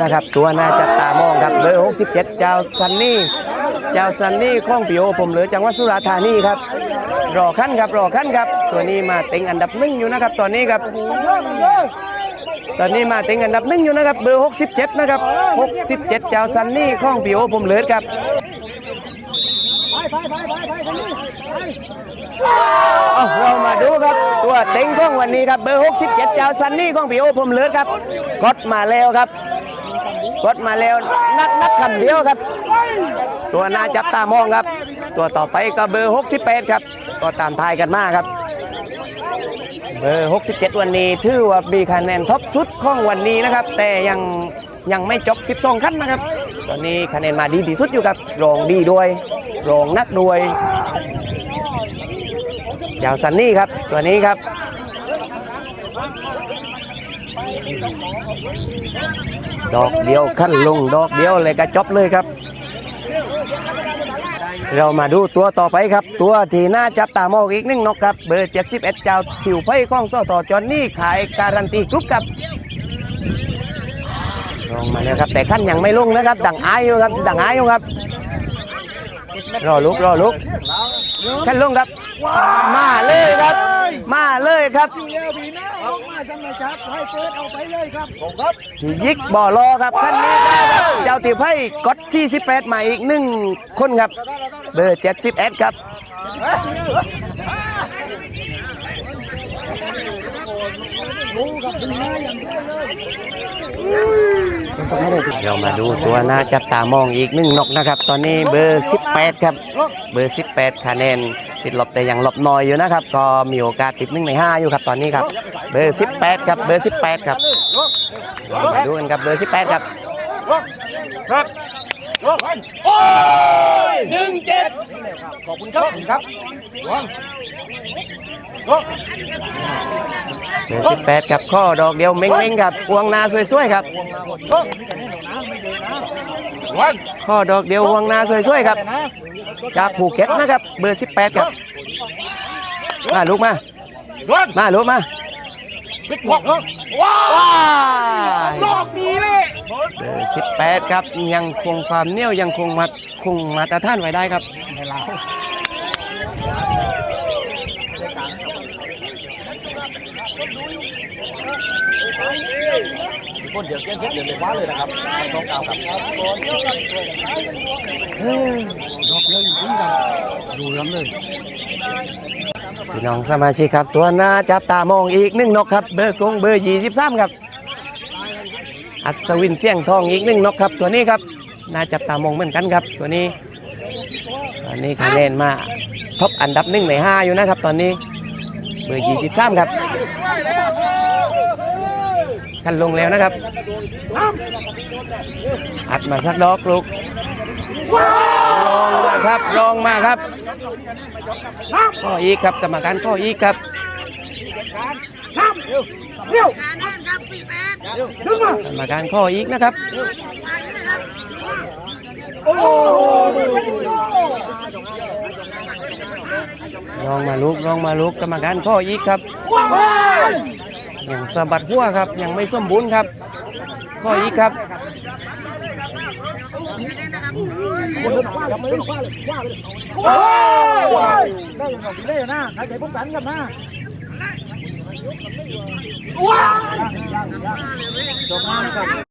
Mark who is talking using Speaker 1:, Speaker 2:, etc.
Speaker 1: นะครับตัวน่าจับตามองครับเบอร์67 เจ้าซันนี่เจ้าซันนี่ข้องปิโอผมเหลือจังหวัดสุราษฎร์ธานีครับรอขั้นครับรอขั้นครับ ตัวนี้มาเต็งอันดับหนึ่งอยู่นะครับตอนนี้ครับ ตอนนี้มาเต็งอันดับหนึ่งอยู่นะครับเบอร์67นะครับ67 เจ้าซันนี่ข้องปิโอผมเหลือครับเอาเรามาดูครับ ตัวเต็งของวันนี้ครับเบอร์ 67 เจ้าซันนี่ของพี่โอผมเหลือครับกดมาแล้วครับ กดมาแล้วนักนักคำเดียวครับ ตัวน่าจับตามองครับ ตัวต่อไปก็เบอร์ 68 ครับ ก็ตามทายกันมากครับ เบอร์ 67 วันนี้ถือว่ามีคะแนนท็อปสุดของวันนี้นะครับ แต่ยังยังไม่จบ 12ขั้นนะครับ ตอนนี้คะแนนมาดีที่สุดอยู่ครับรองดีด้วยรองนักด้วยเจ้าซันนี่ครับ ตัวนี้ครับ ดอกเดียวขั้นลงดอกเดียวเลยก็จบเลยครับ เรามาดูตัวต่อไปครับ ตัวที่น่าจับตามองอีกหนึ่งนกครับ เบอร์71เจ้าถิวไพ่ข้องโซ่ต่อจอนนี่ขายการันตีกรุ๊ปครับลงมาแล้วครับ แต่ขั้นยังไม่ลงนะครับ ดังอายอยู่ครับ ดังอายอยู่ครับ รอลุกรอลุกขั้นลงครับ มาเลยครับ มาเลยครับยิกบ่อรอครับขั้นนี้ครับเจ้าติวไพ่กด 48 มาอีกหนึ่งคนครับเบอร์71ครับเรามาดูตัวหน้าจับตามองอีกหนึ่งนกนะครับ ตอนนี้เบอร์ 18 ครับ เบอร์ 18คะแนน ติดลบแต่ยังลบน้อยอยู่นะครับ ก็มีโอกาสติดหนึ่งใน5อยู่ครับตอนนี้ครับ เบอร์18ครับเบอร์18ครับเรามาดูกันครับเบอร์18ครับ
Speaker 2: หนึ่งเจ็ดขอบคุณครับครับ
Speaker 1: เบอร์18ครับข้อดอกเดียวเม้งๆครับพวงนาสวยๆครับ
Speaker 2: วัน
Speaker 1: ข้อดอกเดียวพวงนาสวยๆครับ จากภูเก็ตนะครับ เบอร์18ครับ มาลูกมา
Speaker 2: วัน
Speaker 1: มาลูกมา
Speaker 2: บิ๊กพอกว้าว
Speaker 1: ว้าย
Speaker 2: รอบนี้เลย
Speaker 1: เบอร์18ครับยังคงความเหนียวยังคงมาคงมาตรฐานไว้ได้ครับ
Speaker 2: คนเดี๋ยวเกมเช็ดเดี๋ยวเลยว้าเลยนะครับสองเก้าครับดอกเลยจริงกันดูล้ำเลย
Speaker 1: พี่น้องสมาชิกครับ ตัวหน้าจับตามองอีกหนึ่งนกครับ เบอร์กงเบอร์23ครับ อัศวินเสี่ยงทองอีกหนึ่งนกครับ ตัวนี้ครับน่าจับตามองเหมือนกันครับ ตัวนี้ตอนนี้คะแนนมาท็อปอันดับหนึ่งในห้าอยู่นะครับ ตอนนี้เบอร์23ครับกันลงแล้วนะครับ อัดมาสักดอกลูก ครับรองมาครับข้ออีกครับกรรมการข้ออีกครับ
Speaker 2: เร็ว
Speaker 1: กรรมการข้ออีกนะครับ
Speaker 2: โอ้
Speaker 1: ลองมาลุกลองมาลุกกรรมการข้ออีกครับยังสะบัดหัวครับ ยังไม่สมบูรณ์ครับข้ออีกครับ
Speaker 2: ว้าวได้ยังไงดีเลยนะหายใจพวกกันกันนะว้าวจบมานะครับ